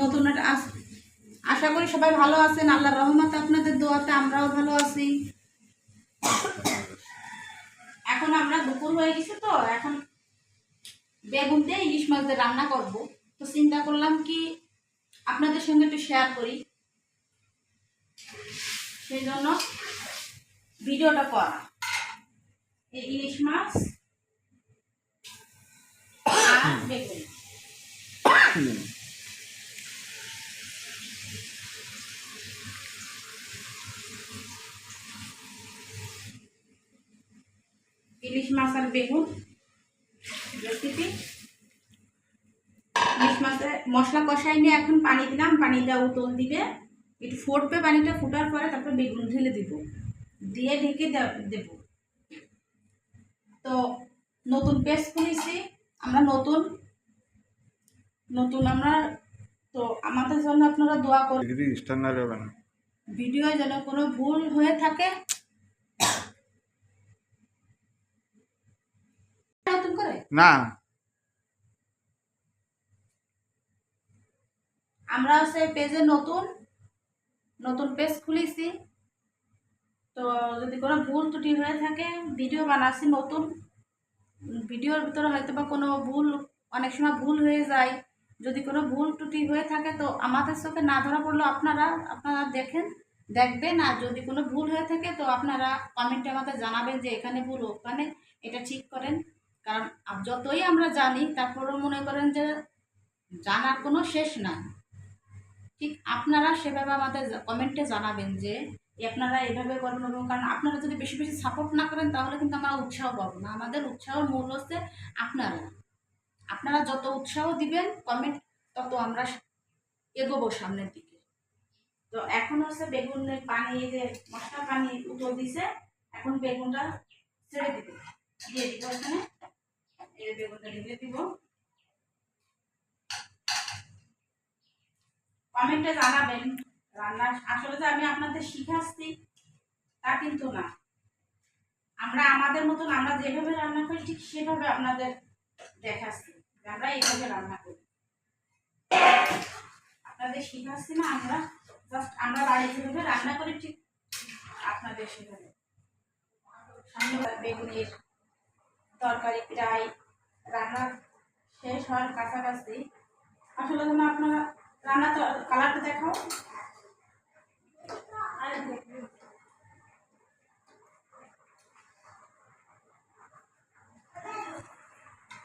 নতুন একটা আশা করি সবাই ভালো আছেন। আল্লাহর রহমতে আপনাদের দোয়াতে আমরাও ভালো আছি। এখন আমরা দুপুর হয়ে গেছে তো, এখন বেগুন দিয়ে ইলিশ মাছ দিয়ে রান্না করব। তো চিন্তা করলাম কি আপনাদের সঙ্গে একটু শেয়ার করি। সেই জন্য ভিডিওটা করা। এই ইলিশ মাছ আর বেগুন। ইলিশ মাছ আর বেগুন রেসিপি ইলিশ মাছে মশলা কষাই নিয়ে এখন পানি দিলাম পানিটা উতল দিবে। একটু ফুটবে পানিটা ফুটার পরে তারপর বেগুন ঢেলে দিব। দিয়ে ঢেকে দেব। তো নতুন পেস্ট খুলেছি আমরা নতুন নতুন আমরা তো আমাদের জন্য আপনারা দোয়া করুন। যদি স্ট্যান্ডার্ড হবে না। ভিডিও যেন কোনো ভুল হয়ে থাকে নতুন করে না। আমরা হচ্ছে পেজে নতুন নতুন পেজ খুলেছি। তো যদি কোনো ভুল ত্রুটি হয়ে থাকে, ভিডিও বানাচ্ছি নতুন। ভিডিওর ভিতরে হয়তো বা কোনো ভুল, অনেক সময় ভুল হয়ে যায়। যদি কোনো ভুল ত্রুটি হয়ে থাকে, তো আমাদের চোখে না ধরা পড়লেও আপনারা আপনারা দেখেন, দেখবেন। আর যদি কোনো ভুল হয়ে থাকে, তো আপনারা কমেন্টে আমাদের জানাবেন যে এখানে ভুল, ওখানে এটা ঠিক করেন। কারণ যতই আমরা জানি, তারপরেও মনে করেন যে জানার কোনো শেষ নাই। ঠিক আপনারা সেভাবে আমাদের কমেন্টে জানাবেন যে আপনারা এভাবে করবেন এবং কারণ আপনারা যদি বেশি বেশি সাপোর্ট না করেন, তাহলে কিন্তু আমরা উৎসাহ পাবো না। আমাদের উৎসাহের মূল হচ্ছে আপনারা। আপনারা যত উৎসাহ দিবেন কমেন্ট তত আমরা এগোবো সামনের দিকে। তো এখন হচ্ছে বেগুনের পানি, এই যে মশলা পানি উতল দিছে, এখন বেগুনটা ছেড়ে দিবে। দিয়ে এখানে। এই বেগুনটা ঢেলে দিব। কমেন্টে জানাবেন, রান্না আসলে যে আমি আপনাদের শিখাচ্ছি তা কিন্তু না। আমরা আমাদের মতন আমরা যেভাবে রান্না করি ঠিক সেভাবে আপনাদের দেখাচ্ছি আমরা এইভাবে রান্না করি। আপনাদের শিখাচ্ছি না আমরা? জাস্ট আমরা বাড়িতে যেভাবে রান্না করি ঠিক আপনাদের সেভাবে। বেগুনের তরকারি প্রায় রান্না শেষ হওয়ার কাছাকাছি। আসলে যেন আপনারা রান্না কালারটা দেখাও।